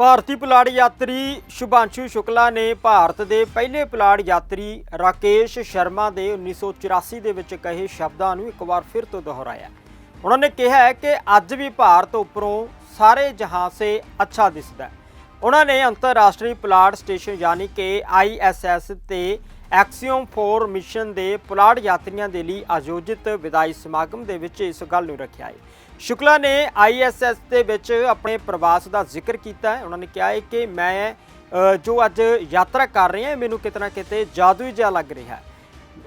ਭਾਰਤੀ ਪੁਲਾੜ ਯਾਤਰੀ ਸ਼ੁਭਾਂਸ਼ੂ ਸ਼ੁਕਲਾ ਨੇ ਭਾਰਤ ਦੇ ਪਹਿਲੇ ਪੁਲਾੜ ਯਾਤਰੀ ਰਾਕੇਸ਼ ਸ਼ਰਮਾ ਦੇ 1984 ਦੇ ਵਿੱਚ ਕਹੇ ਸ਼ਬਦਾਂ ਨੂੰ ਇੱਕ ਵਾਰ ਫਿਰ ਤੋਂ ਦੁਹਰਾਇਆ। ਉਹਨਾਂ ਨੇ ਕਿਹਾ ਹੈ ਕਿ ਅੱਜ ਵੀ ਭਾਰਤ ਉੱਪਰੋਂ ਸਾਰੇ ਜਹਾਂ ਸੇ ਅੱਛਾ ਦਿਸਦਾ ਹੈ। ਉਹਨਾਂ ਨੇ ਅੰਤਰਰਾਸ਼ਟਰੀ ਪੁਲਾੜ ਸਟੇਸ਼ਨ ਯਾਨੀ ਕਿ ਆਈਐਸਐਸ ਤੇ ਐਕਸੀਓਮ 4 ਮਿਸ਼ਨ ਦੇ ਪੁਲਾੜ ਯਾਤਰੀਆਂ ਦੇ ਲਈ ਆਯੋਜਿਤ ਵਿਦਾਈ ਸਮਾਗਮ ਦੇ ਵਿੱਚ ਇਸ ਗੱਲ ਨੂੰ ਰੱਖਿਆ ਹੈ। ਸ਼ੁਕਲਾ ਨੇ ਆਈਐਸਐਸ ਦੇ ਵਿੱਚ ਆਪਣੇ ਪ੍ਰਵਾਸ ਦਾ ਜ਼ਿਕਰ ਕੀਤਾ ਹੈ। ਉਹਨਾਂ ਨੇ ਕਿਹਾ ਹੈ ਕਿ ਮੈਂ ਜੋ ਅੱਜ ਯਾਤਰਾ ਕਰ ਰਿਹਾ ਮੈਨੂੰ ਕਿਤਨਾ ਕਿਤੇ ਜਾਦੂਈ ਜਿਹਾ ਲੱਗ ਰਿਹਾ ਹੈ।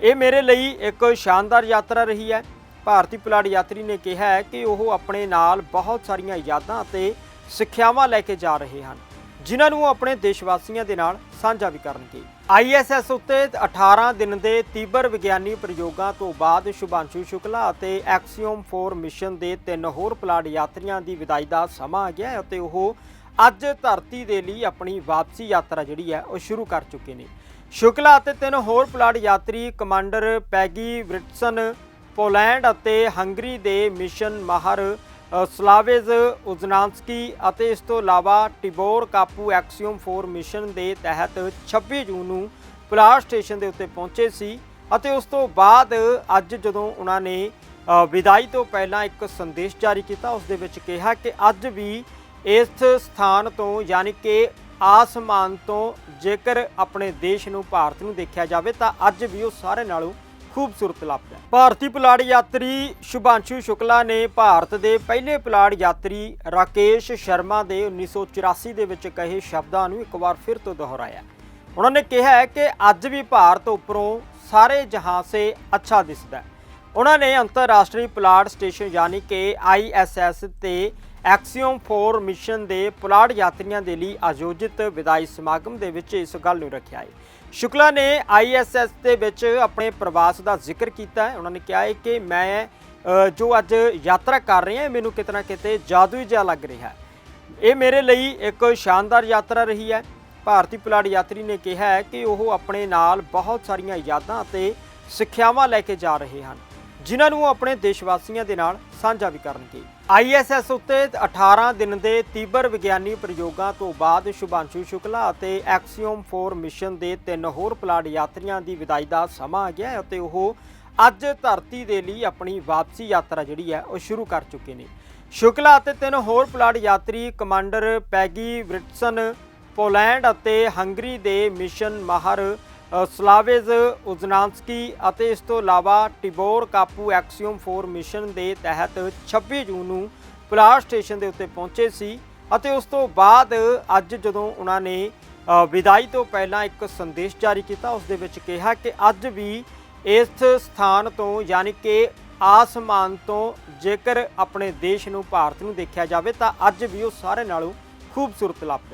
ਇਹ ਮੇਰੇ ਲਈ ਇੱਕ ਸ਼ਾਨਦਾਰ ਯਾਤਰਾ ਰਹੀ ਹੈ। ਭਾਰਤੀ ਪੁਲਾੜ ਯਾਤਰੀ ਨੇ ਕਿਹਾ ਹੈ ਕਿ ਉਹ ਆਪਣੇ ਨਾਲ ਬਹੁਤ ਸਾਰੀਆਂ ਯਾਦਾਂ ਅਤੇ ਸਿੱਖਿਆਵਾਂ ਲੈ ਕੇ ਜਾ ਰਹੇ ਹਨ। ਜਿਨ੍ਹਾਂ ਨੂੰ ਆਪਣੇ ਦੇਸ਼ ਵਾਸੀਆਂ ਦੇ ਨਾਲ ਸਾਂਝਾ ਵੀ ਕਰਨਗੇ। ਆਈਐਸਐਸ ਉੱਤੇ 18 ਦਿਨ ਦੇ ਤੀਬਰ ਵਿਗਿਆਨੀ ਪ੍ਰਯੋਗਾਂ ਤੋਂ ਬਾਅਦ ਸ਼ੁਭਾਂਸ਼ੂ ਸ਼ੁਕਲਾ ਅਤੇ ਐਕਸੀਓਮ 4 ਮਿਸ਼ਨ ਦੇ ਤਿੰਨ ਹੋਰ ਪੁਲਾੜ ਯਾਤਰੀਆਂ ਦੀ ਵਿਦਾਈ ਦਾ ਸਮਾਂ ਆ ਗਿਆ ਹੈ ਅਤੇ ਉਹ ਅੱਜ ਧਰਤੀ ਦੇ ਲਈ ਆਪਣੀ ਵਾਪਸੀ ਯਾਤਰਾ ਜਿਹੜੀ ਹੈ ਉਹ ਸ਼ੁਰੂ ਕਰ ਚੁੱਕੇ ਨੇ। ਸ਼ੁਕਲਾ ਅਤੇ ਤਿੰਨ ਹੋਰ ਪਲਾਟ ਯਾਤਰੀ ਕਮਾਂਡਰ ਪੈਗੀ ਬ੍ਰਿਟਸਨ ਪੋਲੈਂਡ ਅਤੇ ਹੰਗਰੀ ਦੇ ਮਿਸ਼ਨ ਮਾਹਰ ਸਲਾਵੇਜ਼ ਉਜ਼ਨਾਂਸਕੀ ਅਤੇ ਇਸ ਤੋਂ ਇਲਾਵਾ ਟਿਬੋਰ ਕਾਪੂ ਐਕਸੀਓਮ 4 ਮਿਸ਼ਨ ਦੇ ਤਹਿਤ 26 ਜੂਨ ਨੂੰ ਪੁਲਾੜ ਸਟੇਸ਼ਨ ਦੇ ਉੱਤੇ ਪਹੁੰਚੇ ਸੀ ਅਤੇ ਉਸ ਤੋਂ ਬਾਅਦ ਅੱਜ ਜਦੋਂ ਉਹਨਾਂ ਨੇ ਵਿਦਾਈ ਤੋਂ ਪਹਿਲਾਂ ਇੱਕ ਸੰਦੇਸ਼ ਜਾਰੀ ਕੀਤਾ, ਉਸ ਦੇ ਵਿੱਚ ਕਿਹਾ ਕਿ ਅੱਜ ਵੀ ਇਸ ਸਥਾਨ ਤੋਂ ਯਾਨੀ ਕਿ ਆਸਮਾਨ ਤੋਂ ਜੇਕਰ ਆਪਣੇ ਦੇਸ਼ ਨੂੰ, ਭਾਰਤ ਨੂੰ ਦੇਖਿਆ ਜਾਵੇ ਤਾਂ ਅੱਜ ਵੀ ਉਹ ਸਾਰੇ ਨਾਲੋਂ ਖੂਬਸੂਰਤ ਲੱਭਦਾ ਭਾਰਤੀ ਪੁਲਾੜ ਯਾਤਰੀ ਸ਼ੁਭਾਂਸ਼ੂ ਸ਼ੁਕਲਾ ਨੇ ਭਾਰਤ ਦੇ ਪਹਿਲੇ ਪੁਲਾੜ ਯਾਤਰੀ ਰਾਕੇਸ਼ ਸ਼ਰਮਾ ਦੇ 1984 ਦੇ ਵਿੱਚ ਕਹੇ ਸ਼ਬਦਾਂ ਨੂੰ ਇੱਕ ਵਾਰ ਫਿਰ ਤੋਂ ਦੁਹਰਾਇਆ ਉਹਨਾਂ ਨੇ ਕਿਹਾ ਹੈ ਕਿ ਅੱਜ ਵੀ ਭਾਰਤ ਉੱਪਰੋਂ ਸਾਰੇ ਜਹਾਂ ਸੇ ਅੱਛਾ ਦਿਸਦਾ ਹੈ। ਉਹਨਾਂ ਨੇ ਅੰਤਰਰਾਸ਼ਟਰੀ ਪੁਲਾੜ ਸਟੇਸ਼ਨ ਯਾਨੀ ਕਿ ਆਈਐਸਐਸ ਤੇ ਐਕਸੀਓਮ 4 ਮਿਸ਼ਨ ਦੇ ਪੁਲਾੜ ਯਾਤਰੀਆਂ ਦੇ ਲਈ ਆਯੋਜਿਤ ਵਿਦਾਈ ਸਮਾਗਮ ਦੇ ਵਿੱਚ ਇਸ ਗੱਲ ਨੂੰ ਰੱਖਿਆ ਹੈ। ਸ਼ੁਕਲਾ ਨੇ ਆਈਐਸਐਸ ਦੇ ਵਿੱਚ ਆਪਣੇ ਪ੍ਰਵਾਸ ਦਾ ਜ਼ਿਕਰ ਕੀਤਾ ਹੈ। ਉਹਨਾਂ ਨੇ ਕਿਹਾ ਹੈ ਕਿ ਮੈਂ ਜੋ ਅੱਜ ਯਾਤਰਾ ਕਰ ਰਿਹਾ ਮੈਨੂੰ ਕਿਤਨਾ ਕਿਤੇ ਜਾਦੂਈ ਜਿਹਾ ਲੱਗ ਰਿਹਾ ਹੈ। ਇਹ ਮੇਰੇ ਲਈ ਇੱਕ ਸ਼ਾਨਦਾਰ ਯਾਤਰਾ ਰਹੀ ਹੈ। ਭਾਰਤੀ ਪੁਲਾੜ ਯਾਤਰੀ ਨੇ ਕਿਹਾ ਹੈ ਕਿ ਉਹ ਆਪਣੇ ਨਾਲ ਬਹੁਤ ਸਾਰੀਆਂ ਯਾਦਾਂ ਅਤੇ ਸਿੱਖਿਆਵਾਂ ਲੈ ਕੇ ਜਾ ਰਹੇ ਹਨ। ਜਿਨ੍ਹਾਂ ਨੂੰ ਆਪਣੇ ਦੇਸ਼ ਵਾਸੀਆਂ ਦੇ ਨਾਲ ਸਾਂਝਾ ਵੀ ਕਰਨਗੇ। ਆਈਐਸਐਸ ਉੱਤੇ 18 ਦਿਨ ਦੇ ਤੀਬਰ ਵਿਗਿਆਨੀ ਪ੍ਰਯੋਗਾਂ ਤੋਂ ਬਾਅਦ ਸ਼ੁਭਾਂਸ਼ੂ ਸ਼ੁਕਲਾ ਅਤੇ ਐਕਸੀਓਮ 4 ਮਿਸ਼ਨ ਦੇ ਤਿੰਨ ਹੋਰ ਪੁਲਾੜ ਯਾਤਰੀਆਂ ਦੀ ਵਿਦਾਈ ਦਾ ਸਮਾਂ ਆ ਗਿਆ ਹੈ ਅਤੇ ਉਹ ਅੱਜ ਧਰਤੀ ਦੇ ਲਈ ਆਪਣੀ ਵਾਪਸੀ ਯਾਤਰਾ ਜਿਹੜੀ ਹੈ ਉਹ ਸ਼ੁਰੂ ਕਰ ਚੁੱਕੇ ਨੇ। ਸ਼ੁਕਲਾ ਅਤੇ ਤਿੰਨ ਹੋਰ ਪਲਾਟ ਯਾਤਰੀ ਕਮਾਂਡਰ ਪੈਗੀ ਬ੍ਰਿਟਸਨ ਪੋਲੈਂਡ ਅਤੇ ਹੰਗਰੀ ਦੇ ਮਿਸ਼ਨ ਮਾਹਰ ਸਲਾਵੇਜ਼ ਉਜ਼ਨਾਂਸਕੀ ਅਤੇ ਇਸ ਤੋਂ ਇਲਾਵਾ ਟਿਬੋਰ ਕਾਪੂ ਐਕਸੀਓਮ 4 ਮਿਸ਼ਨ ਦੇ ਤਹਿਤ 26 ਜੂਨ ਨੂੰ ਪੁਲਾੜ ਸਟੇਸ਼ਨ ਦੇ ਉੱਤੇ ਪਹੁੰਚੇ ਸੀ ਅਤੇ ਉਸ ਤੋਂ ਬਾਅਦ ਅੱਜ ਜਦੋਂ ਉਹਨਾਂ ਨੇ ਵਿਦਾਈ ਤੋਂ ਪਹਿਲਾਂ ਇੱਕ ਸੰਦੇਸ਼ ਜਾਰੀ ਕੀਤਾ, ਉਸ ਦੇ ਵਿੱਚ ਕਿਹਾ ਕਿ ਅੱਜ ਵੀ ਇਸ ਸਥਾਨ ਤੋਂ ਯਾਨੀ ਕਿ ਆਸਮਾਨ ਤੋਂ ਜੇਕਰ ਆਪਣੇ ਦੇਸ਼ ਨੂੰ, ਭਾਰਤ ਨੂੰ ਦੇਖਿਆ ਜਾਵੇ ਤਾਂ ਅੱਜ ਵੀ ਉਹ ਸਾਰੇ ਨਾਲੋਂ ਖੂਬਸੂਰਤ ਲੱਭਦਾ